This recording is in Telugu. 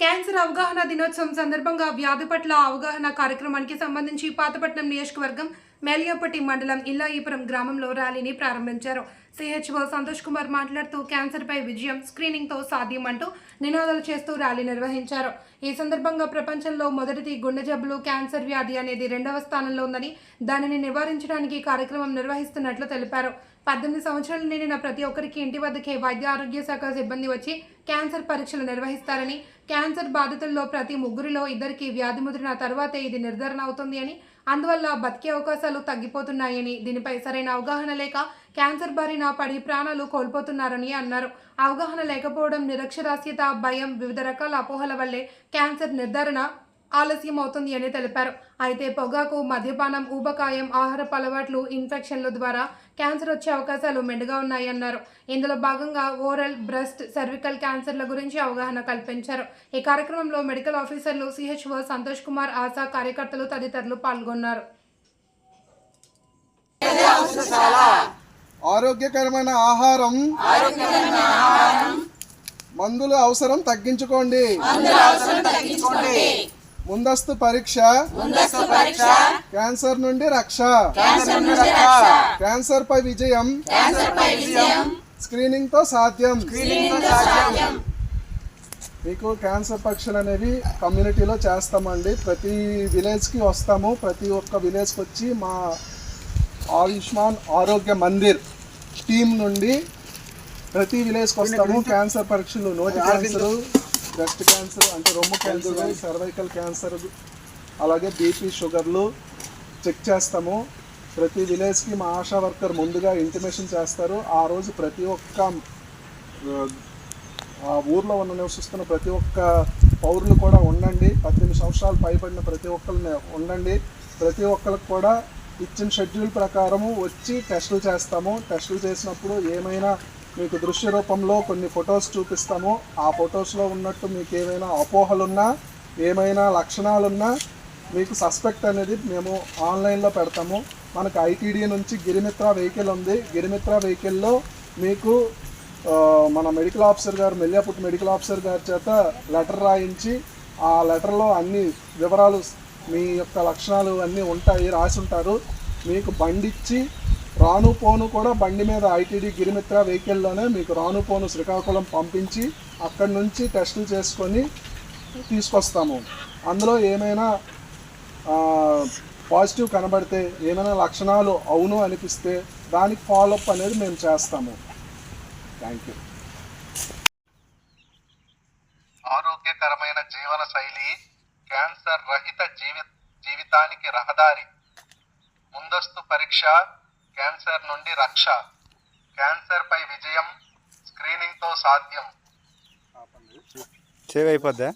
క్యాన్సర్ అవగాహన దినోత్సవం సందర్భంగా వ్యాధి పట్ల అవగాహన కార్యక్రమానికి సంబంధించి పాతపట్నం నియోజకవర్గం మేలియాపట్టి మండలం ఇల్లాయిపురం గ్రామంలో ర్యాలీని ప్రారంభించారు. సిహెచ్ఓ సంతోష్ కుమార్ మాట్లాడుతూ క్యాన్సర్పై విజయం స్క్రీనింగ్తో సాధ్యమంటూ నినాదాలు చేస్తూ ర్యాలీ నిర్వహించారు. ఈ సందర్భంగా ప్రపంచంలో మొదటిది గుండె జబ్బులు క్యాన్సర్ వ్యాధి అనేది రెండవ స్థానంలో ఉందని దానిని నివారించడానికి కార్యక్రమం నిర్వహిస్తున్నట్లు తెలిపారు. పద్దెనిమిది సంవత్సరాలు నిండిన ప్రతి ఒక్కరికి ఇంటి వద్దకే వైద్య ఆరోగ్య శాఖ సిబ్బంది వచ్చి క్యాన్సర్ పరీక్షలు నిర్వహిస్తారని క్యాన్సర్ బాధితుల్లో ప్రతి ముగ్గురిలో ఇద్దరికి వ్యాధి ముదిరిన తర్వాతే ఇది నిర్ధారణ అవుతుంది అని అందువల్ల బతికే అవకాశాలు తగ్గిపోతున్నాయని దీనిపై సరైన అవగాహన లేక క్యాన్సర్ బారిన పడి ప్రాణాలు కోల్పోతున్నారని అన్నారు. అవగాహన లేకపోవడం నిరక్షరాస్యత భయం వివిధ రకాల అపోహల వల్లే క్యాన్సర్ నిర్ధారణ ఆలస్యం అవుతుంది అని తెలిపారు. అయితే పొగాకు మద్యపానం ఊబకాయం ఆహారపు అలవాట్లు ఇన్ఫెక్షన్ల ద్వారా క్యాన్సర్ వచ్చే అవకాశాలు మెండుగా ఉన్నాయన్నారు. ఇందులో భాగంగా ఓరల్ బ్రెస్ట్ సర్వికల్ క్యాన్సర్ల గురించి అవగాహన కల్పించారు. ఈ కార్యక్రమంలో మెడికల్ ఆఫీసర్లు సిహెచ్ఓ సంతోష్ కుమార్ ఆశా కార్యకర్తలు తదితరులు పాల్గొన్నారు. ఆరోగ్యకరమైన ఆహారం మందుల అవసరం తగ్గించుకోండి. ముందస్తు పరీక్ష. క్యాన్సర్ నుండి రక్ష. క్యాన్సర్ పై విజయం. స్క్రీనింగ్తో సాధ్యం. మీకు క్యాన్సర్ పరీక్షలు అనేవి కమ్యూనిటీలో చేస్తామండి. ప్రతి విలేజ్కి వస్తాము. ప్రతి ఒక్క విలేజ్కి వచ్చి మా ఆయుష్మాన్ ఆరోగ్య మందిర్ టీం నుండి ప్రతి విలేజ్కి వస్తాము. క్యాన్సర్ పరీక్షలు నోటి క్యాన్సర్. బ్రెస్ట్ క్యాన్సర్ అంటే రొమ్ము క్యాన్సర్ సర్వైకల్ క్యాన్సర్ అలాగే బీపీ షుగర్లు చెక్ చేస్తాము. ప్రతి విలేజ్కి మా ఆశా వర్కర్ ముందుగా ఇంటిమేషన్ చేస్తారు. ఆ రోజు ప్రతి ఒక్క ఆ, ఆ ఊర్లో ఉన్న నివసిస్తున్న ప్రతి ఒక్క పౌరులు కూడా ఉండండి. పద్దెనిమిది సంవత్సరాలు పైబడిన ప్రతి ఒక్కరిని ఉండండి. ప్రతి ఒక్కరికి కూడా ఇచ్చిన షెడ్యూల్ ప్రకారము వచ్చి టెస్టులు చేస్తాము. టెస్టులు చేసినప్పుడు ఏమైనా మీకు దృశ్య రూపంలో కొన్ని ఫొటోస్ చూపిస్తాము. ఆ ఫొటోస్లో ఉన్నట్టు మీకు ఏమైనా అపోహలున్నా ఏమైనా లక్షణాలున్నా మీకు సస్పెక్ట్ అనేది మేము ఆన్లైన్లో పెడతాము. మనకు ఐటీడీ నుంచి గిరిమిత్ర వెహికల్ ఉంది. గిరిమిత్ర వెహికల్లో మీకు మన మెడికల్ ఆఫీసర్ గారు మెల్లియాపుట్ మెడికల్ ఆఫీసర్ గారి చేత లెటర్ రాయించి ఆ లెటర్లో అన్ని వివరాలు మీ యొక్క లక్షణాలు అన్నీ ఉంటాయి రాసి ఉంటారు. మీకు బండిచ్చి రాను పోను కూడా బండి మీద ఐటీడీ గిరిమిత్ర వెహికల్లోనే మీకు రాను పోను శ్రీకాకుళం పంపించి అక్కడి నుంచి టెస్టులు చేసుకొని తీసుకొస్తాము. అందులో ఏమైనా పాజిటివ్ కనబడితే ఏమైనా లక్షణాలు అవును అనిపిస్తే దానికి ఫాలోఅప్ అనేది మేము చేస్తాము. థ్యాంక్ యూ ఆరోగ్యకరమైన జీవన శైలి క్యాన్సర్ రహిత జీవి జీవితానికి రహదారి ముందస్తు పరీక్ష క్యాన్సర్ నుండి రక్ష. క్యాన్సర్ పై విజయం స్క్రీనింగ్తో సాధ్యం సేవ్ అయిపోద్దా